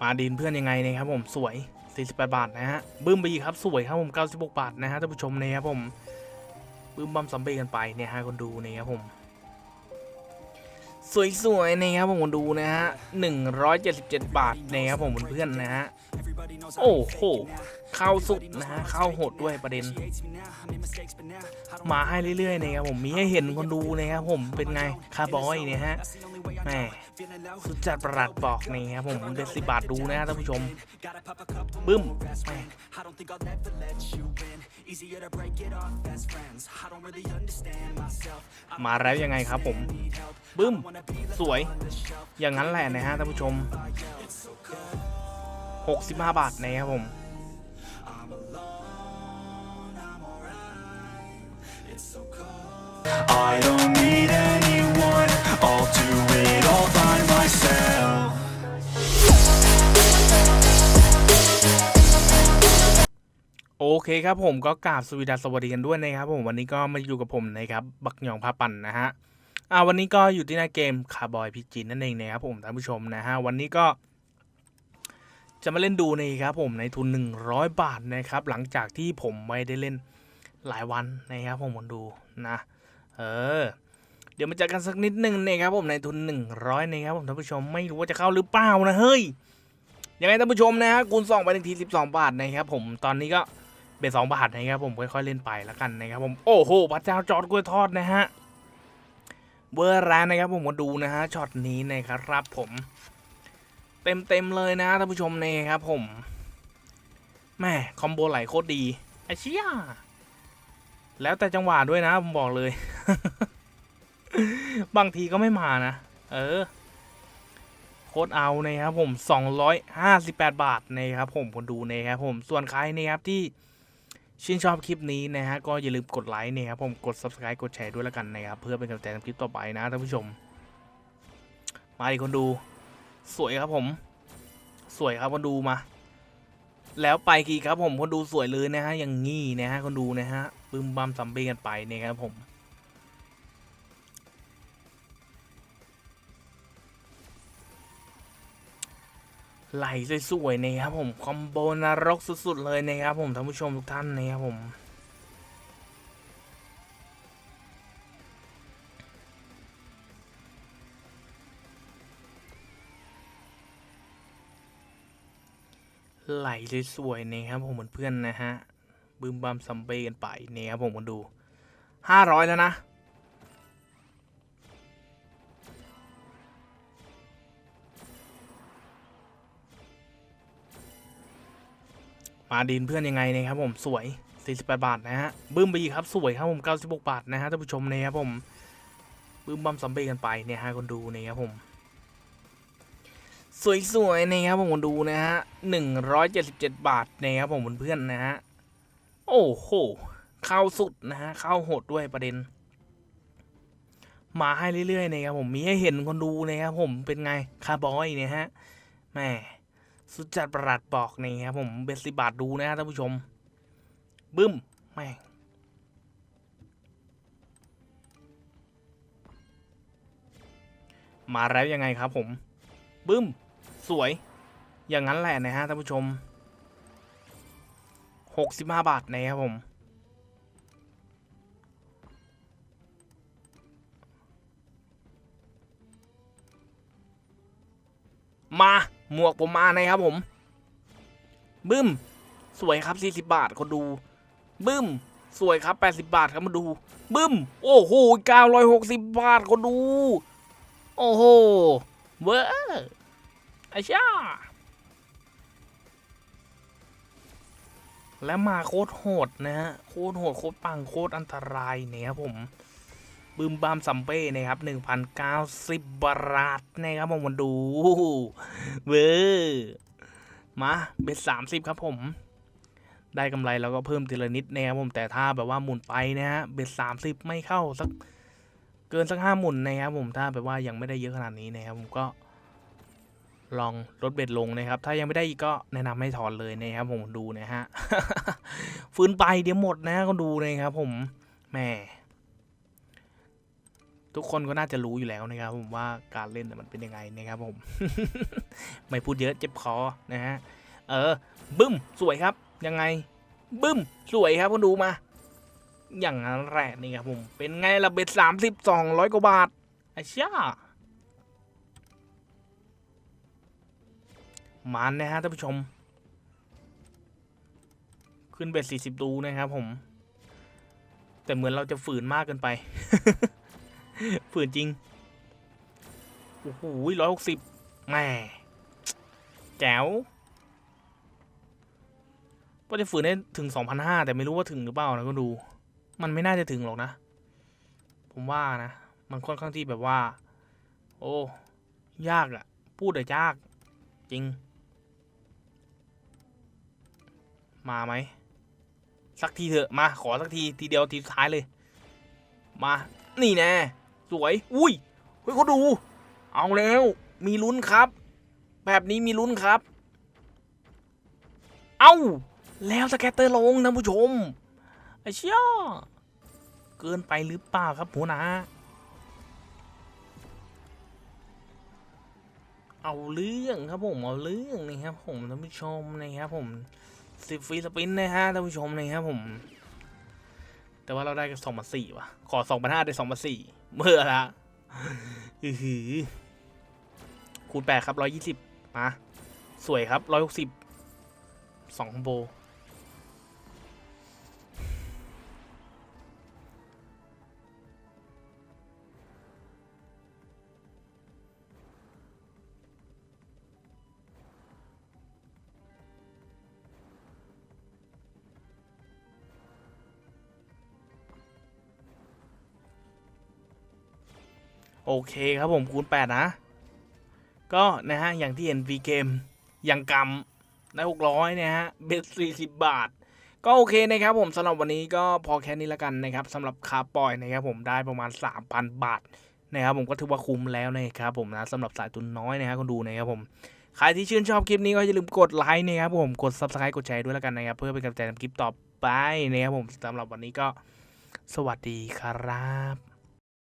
มาดินเพื่อนยังไงนะครับผมสวย 48 บาทนะฮะบึ้มไปอีกครับสวยครับผม 96 บาทนะฮะท่านผู้ชมนะครับผมบึ้มบัมซัมเบกันไปเนี่ยฮะคนดูนะครับผมสวยๆนะครับผมคนดูนะฮะ177 บาทนะครับผมเพื่อนๆนะฮะ โอ้โหเข้าสุดนะฮะเข้าโหดด้วยประเด็น มาให้เรื่อยๆนะครับผมมีให้เห็นคนดูนะครับผมเป็นไงคาร์บอยเนี่ยฮะแหมสุดจัดประหลัดบอกนี่ครับผมเด็ดสิบาทดูนะฮะท่านผู้ชมบึ้มมาแล้วยังไงครับผม บึ้ม สวย อย่างนั้นแหละนะฮะท่านผู้ชม 65 บาทนะครับผม I don't need anyone, I'll do it all by myself. โอเคครับผมก็กราบสวีดัสสวัสดีกันด้วยนะครับผมวันนี้ก็มาอยู่กับผมนะครับบักหยองพาปั่นนะฮะอ่าวันนี้ก็อยู่ที่หน้าเกมคาร์บอยพีจีนั่นเองนะครับผมท่านผู้ชมนะฮะวันนี้ก็ จะมาเล่นดูนะครับผมในทุน 100 บาทนะครับ หลังจากที่ผมไม่ได้เล่นหลายวันนะครับผมคนดูนะเออเดี๋ยวมาเจอกันสักนิดหนึ่งนะครับผมในทุน 100นะครับผมท่านผู้ชมไม่รู้ว่าจะเข้าหรือเปล่านะเฮ้ยยังไงท่านผู้ชมนะฮะคูณสองไปหนึ่งที12 บาทนะครับผมตอนนี้ก็เป็น2บาทนะครับผมค่อยๆเล่นไปแล้วกันนะครับผมโอ้โหพระเจ้าจอดกล้วยทอดนะฮะเบอร์ร้านนะครับผมมาดูนะฮะช็อตนี้นะครับผม เต็มเต็มๆเลยนะท่านผู้ชมเนะครับผมแม่คอมโบไหลโคตรดีไอเชี่ยแล้วแต่จังหวะด้วยนะผมบอกเลย บางทีก็ไม่มานะ เออ โคตรเอานะครับผม 258 บาทนะครับผมคนดูนะครับผมส่วนใครนะครับที่ชื่นชอบคลิปนี้นะฮะก็อย่าลืมกดไลค์นะครับผมกด subscribe กดแชร์ด้วยแล้วกันนะครับเพื่อเป็นกำลังใจในคลิปต่อไปนะท่านผู้ชม มาดิคนดู สวยครับผม สวยครับคนดูมา แล้วไปกี่ครับผมคนดูสวยเลยนะฮะอย่างงี้นะฮะคนดูนะฮะบึมบัมซัมเบ้กันไปเนะครับผมไหลสวยๆนะครับผมคอมโบนรกสุดๆเลยนะครับผมท่านผู้ชมทุกท่านนะครับผม ไหลสวยๆนะครับผมเหมือนเพื่อนนะฮะบึมบัมซัมเบ้กันไปเนี่ยครับผมมาดูห้าร้อยแล้วนะมาดินเพื่อนยังไงนะครับผมสวย 48 บาทนะฮะบึ้มไปอีกครับสวยครับผม 96 บาทนะฮะท่านผู้ชมนะครับผมบึ้มบัมซัมเบ้กันไปเนี่ยฮะคนดูนะครับผม สวยๆนะครับผมคนดูนะฮะ177บาทนะครับผมเพื่อนๆนะฮะโอ้โหเข้าสุดนะฮะเข้าโหดด้วยประเด็น มาให้เรื่อยๆนะครับผมมีให้เห็นคนดูนะครับผมเป็นไงคาร์บอยเนี่ยฮะแหม่สุดจัดประหลัดบอกนี่ครับผมเบสิบาทดูนะฮะท่านผู้ชม บึ้มแม่มาแล้วยังไงครับผม บึ้ม สวย อย่างนั้นแหละนะฮะท่านผู้ชม 65 บาทนะครับผม มา หมวกผมมานะครับผม บึ้ม สวยครับ 40 บาทคนดู บึ้ม สวยครับ 80 บาทครับมาดู บึ้ม โอ้โห960 บาทคนดู โอ้โห เวอร์ อ้ช่าและมาโคตรโหดนะฮะ โคตรโหดโคตรปังโคตรอันตรายเนี่ยครับผมบึมบามซัมเป้นะครับ1,090บาทนะครับผมมาดูเวอร์มาเบ็ดสามสิบครับผม ได้กำไรแล้วก็เพิ่มทีละนิดนะครับผมแต่ถ้าแบบว่าหมุนไปนะฮะเบ็ดสามสิบไม่เข้าสักเกินสักห้าหมุนนะครับผมถ้าแบบว่ายังไม่ได้เยอะขนาดนี้นะครับผมก็ ลองลดเบ็ดลงนะครับ ถ้ายังไม่ได้อีกก็แนะนำให้ถอนเลยนะครับผมดูนะฮะฟื้นไปเดี๋ยวหมดนะก็ดูนะครับผมแหมทุกคนก็น่าจะรู้อยู่แล้วนะครับ ผมว่าการเล่นมันเป็นยังไงนะครับผม ไม่พูดเยอะเจ็บคอนะฮะเออบึ้มสวยครับ ยังไง บึ้มสวยครับคุณดูมา อย่างนั้นแหละนี่ครับผมเป็นไงละเบ็ดสามสิบสองร้อยกว่าบาทไอ้ช่า มันนะฮะท่านผู้ชม ขึ้นเบ็ดสี่สิบดูนะครับผม แต่เหมือนเราจะฝืนมากเกินไป ฝืนจริง โอ้โหร้อยหกสิบแหมแจ๋วว่าจะฝืนได้ถึงสองพันห้าแต่ไม่รู้ว่าถึงหรือเปล่านะก็ดู มันไม่น่าจะถึงหรอกนะ ผมว่านะ มันค่อนข้างที่แบบว่า โอ้ ยากอะพูดแต่ยาก จริง มาไหม สักทีเถอะ มา ขอสักที ทีเดียวทีสุดท้ายเลย มา นี่แน่ สวย อุ้ย เฮ้ยเขาดู เอาแล้ว มีลุ้นครับ แบบนี้มีลุ้นครับ เอ้า แล้วสแกตเตอร์ลงนะผู้ชมไอ้เชี่ยเกินไปหรือเปล่าครับหัวหนาเอาเรื่องครับผมเอาเรื่องนะครับผมท่านผู้ชมนะครับผม สิบฟรีสปินนะฮะท่านผู้ชมนะครับผม แต่ว่าเราได้กันสองพันสี่ว่ะ ขอสองพันห้าได้สองพันสี่เมื่อละอือหือคูณแปดครับร้อยยี่สิบมา สวยครับร้อยหกสิบสองคอมโบ โอเคครับผมคูณ 8 นะ ก็นะฮะ อย่างที่เห็นฟรีเกมอย่างกำได้600นะฮะ เบ็ด40 บาท ก็โอเคนะครับผมสำหรับวันนี้ก็พอแค่นี้แล้วกันนะครับสำหรับคาร์ปอยนะครับผมได้ประมาณ 3,000 บาทนะครับผมก็ถือว่าคุ้มแล้วนะครับผมนะสำหรับสายทุนน้อยนะฮะคนดูนะครับผมใครที่ชื่นชอบคลิปนี้ก็อย่าลืมกดไลค์นะครับผมกด subscribe กดแชร์ด้วยแล้วกันนะครับเพื่อเป็นกำลังใจทำคลิปต่อไปนะครับผมสำหรับวันนี้ก็สวัสดีครับ